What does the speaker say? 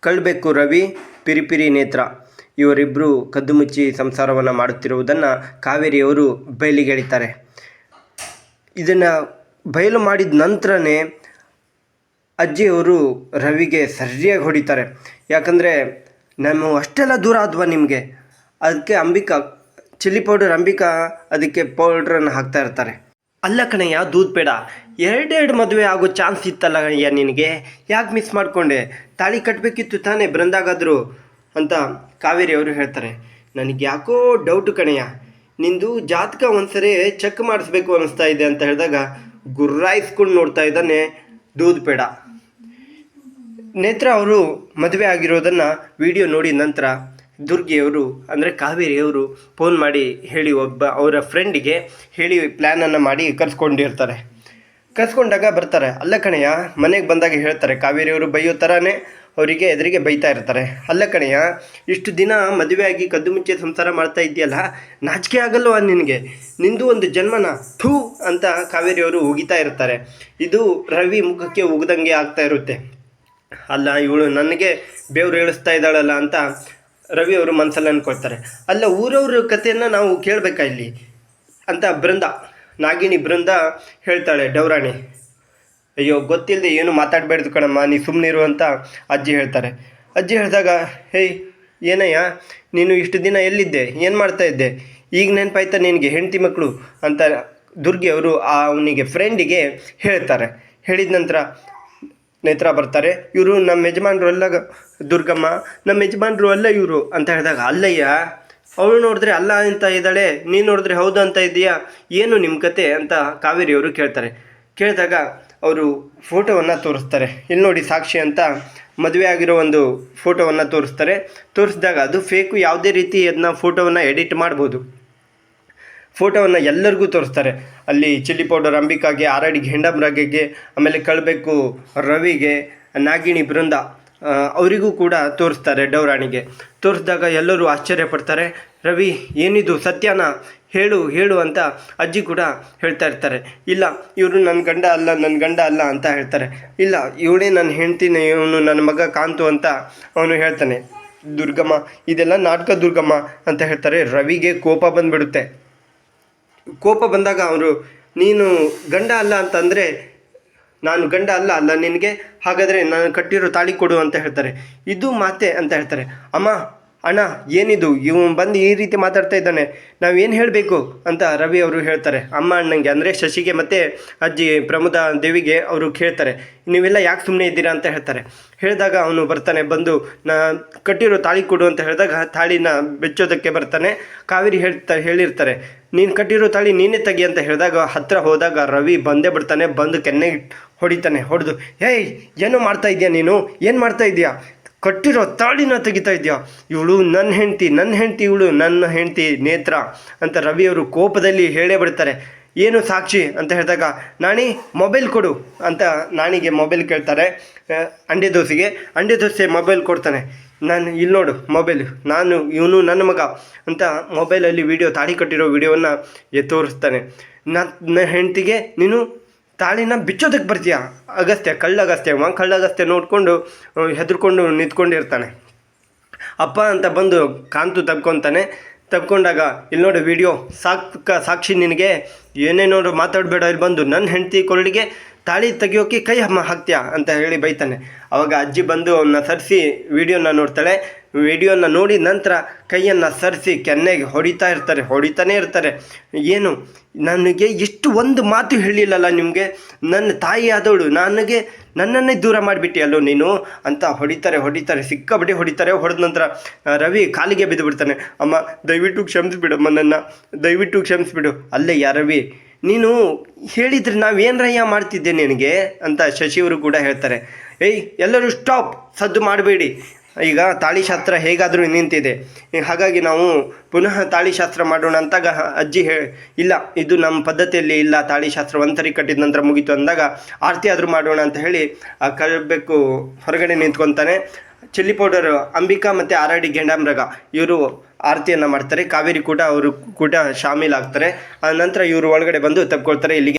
ಕಳ್ಬೇಕು ರವಿ, ಪಿರಿಪಿರಿ ನೇತ್ರ. ಇವರಿಬ್ಬರು ಕದ್ದು ಮುಚ್ಚಿ ಸಂಸಾರವನ್ನು ಮಾಡುತ್ತಿರುವುದನ್ನು ಕಾವೇರಿಯವರು ಬಯಲಿಗೆಳಿತಾರೆ ಇದನ್ನು ಬಯಲು ಮಾಡಿದ ನಂತರನೇ ಅಜ್ಜಿಯವರು ರವಿಗೆ ಸರಿಯಾಗಿ ಹೊಡಿತಾರೆ. ಯಾಕಂದರೆ ನಾನು ಅಷ್ಟೆಲ್ಲ ದೂರ ಆದ್ವಾ ನಿಮಗೆ? ಅದಕ್ಕೆ ಅಂಬಿಕಾ, ಚಿಲ್ಲಿ ಪೌಡರ್ ಅಂಬಿಕಾ ಅದಕ್ಕೆ ಪೌಡ್ರನ್ನು ಹಾಕ್ತಾ ಇರ್ತಾರೆ. ಅಲ್ಲ ಕಣಯ್ಯ, ದೂದ್ ಬೇಡ. ಎರಡೆರಡು ಮದುವೆ ಆಗೋ ಚಾನ್ಸ್ ಇತ್ತಲ್ಲ ಕಣಯ್ಯ ನಿನಗೆ? ಯಾಕೆ ಮಿಸ್ ಮಾಡಿಕೊಂಡೆ? ತಾಳಿ ಕಟ್ಟಬೇಕಿತ್ತು ತಾನೇ, ಬೃಂದಾಗಾದ್ರು ಅಂತ ಕಾವೇರಿ ಅವರು ಹೇಳ್ತಾರೆ. ನನಗೆ ಯಾಕೋ ಡೌಟು ಕಣಯ್ಯ. ನಿಂದು ಜಾತಕ ಒಂದ್ಸರಿ ಚೆಕ್ ಮಾಡಿಸ್ಬೇಕು ಅನ್ನಿಸ್ತಾ ಇದೆ ಅಂತ ಹೇಳಿದಾಗ ಗುರ್ರಾಯಿಸ್ಕೊಂಡು ನೋಡ್ತಾ ಇದ್ದಾನೆ ದೂದ್ ಬೇಡ. ನೇತ್ರ ಅವರು ಮದುವೆ ಆಗಿರೋದನ್ನು ವಿಡಿಯೋ ನೋಡಿ ನಂತರ ದುರ್ಗಿಯವರು, ಅಂದರೆ ಕಾವೇರಿಯವರು ಫೋನ್ ಮಾಡಿ ಹೇಳಿ ಒಬ್ಬ ಅವರ ಫ್ರೆಂಡಿಗೆ ಹೇಳಿ ಪ್ಲ್ಯಾನನ್ನು ಮಾಡಿ ಕರ್ಸ್ಕೊಂಡಿರ್ತಾರೆ. ಕರ್ಸ್ಕೊಂಡಾಗ ಬರ್ತಾರೆ, ಅಲ್ಲ ಕಣೆಯ ಮನೆಗೆ ಬಂದಾಗ ಹೇಳ್ತಾರೆ, ಕಾವೇರಿಯವರು ಬೈಯೋ ಥರನೇ ಅವರಿಗೆ ಎದುರಿಗೆ ಬೈತಾ ಇರ್ತಾರೆ. ಅಲ್ಲ ಕಣೆಯ ಇಷ್ಟು ದಿನ ಮದುವೆಯಾಗಿ ಕದ್ದು ಮುಚ್ಚೆ ಸಂಸಾರ ಮಾಡ್ತಾ ಇದೆಯಲ್ಲ ನಾಚಿಕೆ ಆಗಲ್ವಾ ನಿನಗೆ? ನಿಂದು ಒಂದು ಜನ್ಮನ, ಥೂ ಅಂತ ಕಾವೇರಿಯವರು ಉಗಿತಾ ಇರ್ತಾರೆ. ಇದು ರವಿ ಮುಖಕ್ಕೆ ಉಗ್ದಂಗೆ ಆಗ್ತಾ ಇರುತ್ತೆ. ಅಲ್ಲ, ಇವಳು ನನಗೆ ಬೇವ್ರು ಹೇಳಿಸ್ತಾ ಇದ್ದಾಳಲ್ಲ ಅಂತ ರವಿ ಅವರು ಮನಸ್ಸಲ್ಲಿ ಅನ್ಕೊಳ್ತಾರೆ ಅಲ್ಲ, ಊರವ್ರ ಕಥೆಯನ್ನು ನಾವು ಕೇಳಬೇಕಾ ಇಲ್ಲಿ? ಅಂತ ಬೃಂದ ನಾಗಿನಿ ಬೃಂದ ಹೇಳ್ತಾಳೆ, ಡೌರಾಣಿ, ಅಯ್ಯೋ ಗೊತ್ತಿಲ್ಲದೆ ಏನು ಮಾತಾಡಬೇಡ್ದು ಕಣಮ್ಮ, ನೀ ಸುಮ್ಮನಿರು ಅಂತ ಅಜ್ಜಿ ಹೇಳ್ತಾರೆ. ಅಜ್ಜಿ ಹೇಳಿದಾಗ ಹೇಯ್ ಏನಯ್ಯ, ನೀನು ಇಷ್ಟು ದಿನ ಎಲ್ಲಿದ್ದೆ? ಏನು ಮಾಡ್ತಾ ಇದ್ದೆ? ಈಗ ನೆನಪಾಯ್ತಾ ನಿನಗೆ ಹೆಂಡತಿ ಮಕ್ಕಳು ಅಂತ ದುರ್ಗಿ ಅವರು ಆ ಅವನಿಗೆ ಫ್ರೆಂಡಿಗೆ ಹೇಳ್ತಾರೆ. ಹೇಳಿದ ನಂತರ ನೇತ್ರ ಬರ್ತಾರೆ. ಇವರು ನಮ್ಮ ಯಜಮಾನ್ರು ಅಲ್ಲ ದುರ್ಗಮ್ಮ ನಮ್ಮ ಯಜಮಾನ್ರು ಅಲ್ಲ ಇವರು ಅಂತ ಹೇಳಿದಾಗ, ಅಲ್ಲಯ್ಯ, ಅವಳು ನೋಡಿದ್ರೆ ಅಲ್ಲ ಅಂತ ಇದ್ದಾಳೆ, ನೀನು ನೋಡಿದ್ರೆ ಹೌದು ಅಂತ ಇದೆಯಾ ಏನು ನಿಮ್ಮ ಕತೆ? ಅಂತ ಕಾವೇರಿಯವರು ಕೇಳ್ತಾರೆ. ಕೇಳಿದಾಗ ಅವರು ಫೋಟೋವನ್ನು ತೋರಿಸ್ತಾರೆ. ಇಲ್ಲಿ ನೋಡಿ ಸಾಕ್ಷಿ ಅಂತ ಮದುವೆ ಆಗಿರೋ ಒಂದು ಫೋಟೋವನ್ನು ತೋರಿಸ್ತಾರೆ. ತೋರಿಸಿದಾಗ ಅದು ಫೇಕು ಯಾವುದೇ ರೀತಿ ಅದನ್ನ ಫೋಟೋವನ್ನು ಎಡಿಟ್ ಮಾಡ್ಬೋದು. ಫೋಟೋವನ್ನು ಎಲ್ಲರಿಗೂ ತೋರಿಸ್ತಾರೆ. ಅಲ್ಲಿ ಚಿಲ್ಲಿ ಪೌಡರ್ ಅಂಬಿಕಾಗೆ ಆರಡಿಗೆ ಹೆಂಡಮ್ರಾಗೆಗೆ ಆಮೇಲೆ ಕಳಬೇಕು ರವಿಗೆ, ನಾಗಿಣಿ ಬೃಂದ ಅವರಿಗೂ ಕೂಡ ತೋರಿಸ್ತಾರೆ ಡೌರಾಣಿಗೆ. ತೋರಿಸಿದಾಗ ಎಲ್ಲರೂ ಆಶ್ಚರ್ಯ ಪಡ್ತಾರೆ, ರವಿ, ಏನಿದು? ಸತ್ಯನ ಹೇಳು ಹೇಳು ಅಂತ ಅಜ್ಜಿ ಕೂಡ ಹೇಳ್ತಾ ಇರ್ತಾರೆ. ಇಲ್ಲ, ಇವರು ನನ್ನ ಗಂಡ ಅಲ್ಲ ನನ್ನ ಗಂಡ ಅಲ್ಲ ಅಂತ ಹೇಳ್ತಾರೆ. ಇಲ್ಲ ಇವಳೇ ನನ್ನ ಹೆಂಡ್ತೀನಿ, ಇವನು ನನ್ನ ಮಗ ಕಾಂತು ಅಂತ ಅವನು ಹೇಳ್ತಾನೆ. ದುರ್ಗಮ್ಮ, ಇದೆಲ್ಲ ನಾಟಕ ದುರ್ಗಮ್ಮ ಅಂತ ಹೇಳ್ತಾರೆ. ರವಿಗೆ ಕೋಪ ಬಂದ್ಬಿಡುತ್ತೆ. ಕೋಪ ಬಂದಾಗ ಅವರು, ನೀನು ಗಂಡ ಅಲ್ಲ ಅಂತಂದರೆ, ನಾನು ಗಂಡ ಅಲ್ಲ ಅಲ್ಲ ನಿನಗೆ? ಹಾಗಾದರೆ ನಾನು ಕಟ್ಟಿರೋ ತಾಳಿ ಕೊಡು ಅಂತ ಹೇಳ್ತಾರೆ. ಇದು ಮಾತೆ ಅಂತ ಹೇಳ್ತಾರೆ. ಅಮ್ಮ ಅಣ್ಣ, ಏನಿದು? ಇವನು ಬಂದು ಈ ರೀತಿ ಮಾತಾಡ್ತಾ ಇದ್ದಾನೆ. ನಾವೇನು ಹೇಳಬೇಕು ಅಂತ ರವಿ ಅವರು ಹೇಳ್ತಾರೆ. ಅಮ್ಮ ಅಣ್ಣಂಗೆ, ಅಂದರೆ ಶಶಿಗೆ ಮತ್ತು ಅಜ್ಜಿ ಪ್ರಮುದ ದೇವಿಗೆ ಅವರು ಕೇಳ್ತಾರೆ. ನೀವೆಲ್ಲ ಯಾಕೆ ಸುಮ್ಮನೆ ಇದ್ದೀರಾ ಅಂತ ಹೇಳ್ತಾರೆ. ಹೇಳಿದಾಗ ಅವನು ಬರ್ತಾನೆ, ಬಂದು ನಾ ಕಟ್ಟಿರೋ ತಾಳಿ ಕೊಡು ಅಂತ ಹೇಳಿದಾಗ ತಾಳಿನ ಬೆಚ್ಚೋದಕ್ಕೆ ಬರ್ತಾನೆ. ಕಾವೇರಿ ಹೇಳ್ತಾ ಹೇಳಿರ್ತಾರೆ, ನೀನು ಕಟ್ಟಿರೋ ತಾಳಿ ನೀನೇ ತೆಗಿ ಅಂತ ಹೇಳಿದಾಗ ಹತ್ತಿರ ಹೋದಾಗ ರವಿ ಬಂದೇ ಬಿಡ್ತಾನೆ, ಬಂದು ಕೆನ್ನೆ ಹೊಡಿತಾನೆ, ಹೊಡೆದು, ಏಯ್, ಏನು ಮಾಡ್ತಾ ಇದೀಯ ನೀನು? ಏನು ಮಾಡ್ತಾ ಇದೀಯಾ? ಕಟ್ಟಿರೋ ತಾಳಿನ ತೆಗಿತಾ ಇದೆಯಾ? ಇವಳು ನನ್ನ ಹೆಂಡತಿ ನನ್ನ ಹೆಂಡತಿ ಇವಳು ನನ್ನ ಹೆಂಡತಿ ನೇತ್ರ ಅಂತ ರವಿಯವರು ಕೋಪದಲ್ಲಿ ಹೇಳೇ ಬಿಡ್ತಾರೆ. ಏನು ಸಾಕ್ಷಿ ಅಂತ ಹೇಳಿದಾಗ, ನಾಣಿ ಮೊಬೈಲ್ ಕೊಡು ಅಂತ ನಾಣಿಗೆ ಮೊಬೈಲ್ ಕೇಳ್ತಾರೆ. ಅಂಡೆ ದೋಸೆಗೆ. ಅಂಡೆ ದೋಸೆ ಮೊಬೈಲ್ ಕೊಡ್ತಾನೆ. ನಾನು ಇಲ್ಲಿ ನೋಡು ಮೊಬೈಲ್, ನಾನು ಇವನು ನನ್ನ ಮಗ ಅಂತ ಮೊಬೈಲಲ್ಲಿ ವಿಡಿಯೋ ತಾಳಿ ಕಟ್ಟಿರೋ ವಿಡಿಯೋವನ್ನು ತೋರಿಸ್ತಾನೆ ನನ್ನ ಹೆಂಡತಿಗೆ ನೀನು ತಾಳಿನ ಬಿಚ್ಚೋದಕ್ಕೆ ಬರ್ತೀಯ? ಅಗಸ್ತ್ಯ, ಕಳ್ಳಗಸ್ತ್ಯ, ಮಾ ಕಳ್ಳಗಸ್ತ್ಯ ನೋಡಿಕೊಂಡು ಹೆದರ್ಕೊಂಡು ನಿಂತ್ಕೊಂಡಿರ್ತಾನೆ ಅಪ್ಪ ಅಂತ ಬಂದು ಕಾಂತು ತಬ್ಕೊತಾನೆ. ತಬ್ಕೊಂಡಾಗ ಇಲ್ಲಿ ನೋಡಿ ವಿಡಿಯೋ, ಸಾಕ್ ಸಾಕ್ಷಿ ನಿನಗೆ. ಏನೇನೋ ಮಾತಾಡಬೇಡ ಇಲ್ಲಿ ಬಂದು ನನ್ನ ಹೆಂಡತಿ ಕೊರಳಿಗೆ ತಾಳಿ ತೆಗಿಯೋಕೆ ಕೈ ಹಮ್ಮ ಹಾಕ್ತೀಯಾ ಅಂತ ಹೇಳಿ ಬೈತಾನೆ. ಅವಾಗ ಅಜ್ಜಿ ಬಂದು ಅವನ್ನ ಸರಿಸಿ ವಿಡಿಯೋನ ನೋಡ್ತಾಳೆ. ವಿಡಿಯೋನ ನೋಡಿ ನಂತರ ಕೈಯನ್ನು ಸರಿಸಿ ಕೆನ್ನೆಗೆ ಹೊಡಿತಾ ಇರ್ತಾರೆ, ಹೊಡಿತಾನೆ ಇರ್ತಾರೆ. ಏನು? ನನಗೆ ಇಷ್ಟು ಒಂದು ಮಾತು ಹೇಳಿಲ್ಲಲ್ಲ ನಿಮಗೆ? ನನ್ನ ತಾಯಿ ಆದವಳು, ನನಗೆ ನನ್ನನ್ನೇ ದೂರ ಮಾಡಿಬಿಟ್ಟಿಯಲ್ಲೋ ನೀನು? ಅಂತ ಹೊಡಿತಾರೆ ಹೊಡಿತಾರೆ, ಸಿಕ್ಕಾಪಟ್ಟೆ ಹೊಡಿತಾರೆ. ಹೊಡೆದ ನಂತರ ರವಿ ಕಾಲಿಗೆ ಬಿದ್ದು ಬಿಡ್ತಾನೆ ಅಮ್ಮ, ದಯವಿಟ್ಟು ಕ್ಷಮಿಸ್ಬಿಡಮ್ಮ ನನ್ನ, ದಯವಿಟ್ಟು ಕ್ಷಮಿಸ್ಬಿಡು. ಅಲ್ಲೇ ಯಾ ರವಿ? ನೀನು ಹೇಳಿದ್ರೆ ನಾವೇನರಯ್ಯ ಮಾಡ್ತಿದ್ದೆ ನಿನಗೆ? ಅಂತ ಶಶಿಯವರು ಕೂಡ ಹೇಳ್ತಾರೆ. ಏಯ್, ಎಲ್ಲರೂ ಸ್ಟಾಪ್ ಸದ್ದು ಮಾಡಬೇಡಿ. ಈಗ ತಾಳಿಶಾಸ್ತ್ರ ಹೇಗಾದರೂ ನಿಂತಿದೆ. ಹಾಗಾಗಿ ನಾವು ಪುನಃ ತಾಳಿಶಾಸ್ತ್ರ ಮಾಡೋಣ ಅಂತಾಗ ಅಜ್ಜಿ ಹೇ, ಇಲ್ಲ, ಇದು ನಮ್ಮ ಪದ್ಧತಿಯಲ್ಲಿ ಇಲ್ಲ. ತಾಳಿಶಾಸ್ತ್ರ ಒಂದರಿ ಕಟ್ಟಿದ ನಂತರ ಮುಗೀತು ಅಂದಾಗ ಆರತಿ ಆದರೂ ಮಾಡೋಣ ಅಂತ ಹೇಳಿ ಆ ಕಳಬೇಕು ಹೊರಗಡೆ ನಿಂತ್ಕೊತಾನೆ. ಚಿಲ್ಲಿ ಪೌಡರ್, ಅಂಬಿಕಾ ಮತ್ತು ಆರಾಡಿ ಗೆಂಡಾಮೃಗ, ಇವರು ಆರತಿಯನ್ನು ಮಾಡ್ತಾರೆ. ಕಾವೇರಿ ಕೂಟ ಅವರು ಕೂಡ ಶಾಮೀಲಾಗ್ತಾರೆ ಆ ನಂತರ ಇವರು ಒಳಗಡೆ ಬಂದು ತಪ್ಕೊಳ್ತಾರೆ. ಇಲ್ಲಿಗೆ